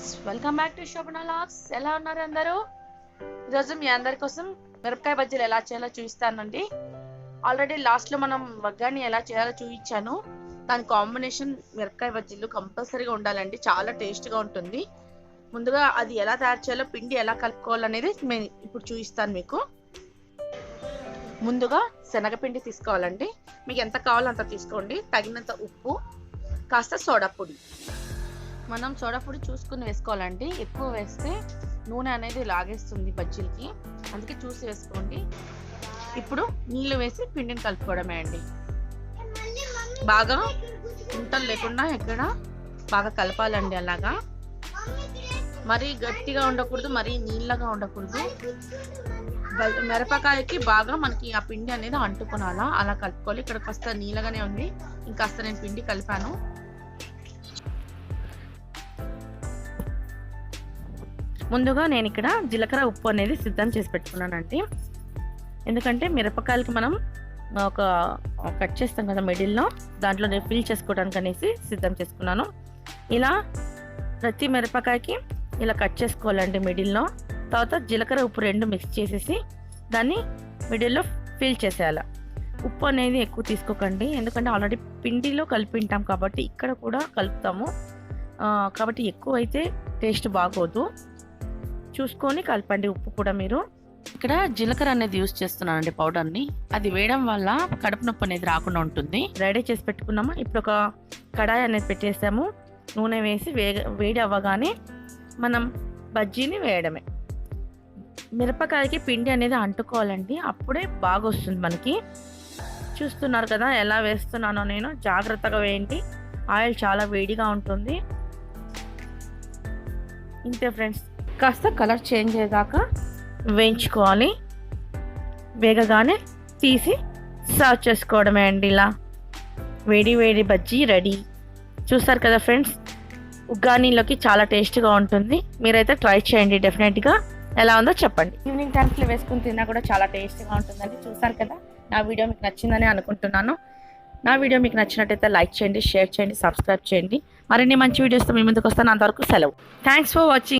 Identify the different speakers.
Speaker 1: Friends welcome back to Shobhana vlogs ఎలా ఉన్నారు అందరూ? ఈరోజు మీ అందరి కోసం మిరపకాయ బజ్జీలు ఎలా చేయాలో చూపిస్తానండి. ఆల్రెడీ లాస్ట్లో మనం వగ్గాని ఎలా చేయాలో చూపించాను. దాని కాంబినేషన్ మిరపకాయ బజ్జీలు కంపల్సరీగా ఉండాలండి. చాలా టేస్ట్గా ఉంటుంది. ముందుగా అది ఎలా తయారు చేయాలో పిండి ఎలా కలుపుకోవాలనేది నేను ఇప్పుడు చూపిస్తాను మీకు. ముందుగా శనగపిండి తీసుకోవాలండి. మీకు ఎంత కావాలో అంత తీసుకోండి. తగినంత ఉప్పు కాస్త సోడా పొడి. మనం సోడా చూసుకుని వేసుకోవాలండి. ఎక్కువ వేస్తే నూనె అనేది లాగేస్తుంది బజ్జీలకి. అందుకే చూసి వేసుకోండి. ఇప్పుడు నీళ్ళు వేసి పిండిని కలుపుకోవడమే అండి. బాగా ఉంటలు లేకుండా ఎక్కడ బాగా కలపాలండి అలాగా. మరీ గట్టిగా ఉండకూడదు మరీ నీళ్ళగా ఉండకూడదు. మిరపకాయకి బాగా మనకి ఆ పిండి అనేది అంటుకునాలా. అలా కలుపుకోవాలి. ఇక్కడ కాస్త నీళ్ళగానే ఉంది. ఇంకాస్త నేను పిండి కలిపాను. ముందుగా నేను ఇక్కడ జీలకర్ర ఉప్పు అనేది సిద్ధం చేసి పెట్టుకున్నానండి. ఎందుకంటే మిరపకాయలకి మనం ఒక కట్ చేస్తాం కదా మిడిల్లో దాంట్లో నేను ఫిల్ చేసుకోవడానికి అనేసి సిద్ధం చేసుకున్నాను. ఇలా ప్రతి మిరపకాయకి ఇలా కట్ చేసుకోవాలండి మిడిల్లో. తర్వాత జీలకర్ర ఉప్పు రెండు మిక్స్ చేసేసి దాన్ని మిడిల్లో ఫిల్ చేసేయాలి. ఉప్పు అనేది ఎక్కువ తీసుకోకండి. ఎందుకంటే ఆల్రెడీ పిండిలో కలిపి ఉంటాం కాబట్టి ఇక్కడ కూడా కలుపుతాము. కాబట్టి ఎక్కువ అయితే టేస్ట్ బాగోదు. చూసుకొని కలపండి ఉప్పు కూడా మీరు. ఇక్కడ జీలకర్ర అనేది యూస్ చేస్తున్నానండి పౌడర్ని. అది వేయడం వల్ల కడుపు నొప్పి అనేది రాకుండా ఉంటుంది. రెడీ చేసి పెట్టుకున్నాము? ఇప్పుడు ఒక కడాయి అనేది పెట్టేసాము. నూనె వేసి వేగ వేడి అవ్వగానే మనం బజ్జీని వేయడమే. మిరపకాయకి పిండి అనేది అంటుకోవాలండి. అప్పుడే బాగా వస్తుంది మనకి. చూస్తున్నారు కదా ఎలా వేస్తున్నానో నేను. జాగ్రత్తగా వేయండి. ఆయిల్ చాలా వేడిగా ఉంటుంది. ఇంతే ఫ్రెండ్స్. కాస్త కలర్ చేంజ్ అయ్యేదాకా వేయించుకోవాలి. వేగగానే తీసి సర్వ్ చేసుకోవడమే అండి ఇలా. వేడి వేడి బజ్జీ రెడీ. చూస్తారు కదా ఫ్రెండ్స్ ఉగ్గానీలోకి చాలా టేస్ట్గా ఉంటుంది. మీరైతే ట్రై చేయండి డెఫినెట్గా. ఎలా ఉందో చెప్పండి. ఈవినింగ్ టైమ్స్లో వేసుకుని తిన్నా కూడా చాలా టేస్ట్గా ఉంటుందండి. చూసారు కదా నా వీడియో మీకు నచ్చిందని అనుకుంటున్నాను. నా వీడియో మీకు నచ్చినట్టయితే లైక్ చేయండి షేర్ చేయండి సబ్స్క్రైబ్ చేయండి. మరిన్ని మంచి వీడియోస్తో మీ ముందుకు వస్తాను. అంతవరకు సెలవు. Thanks for watching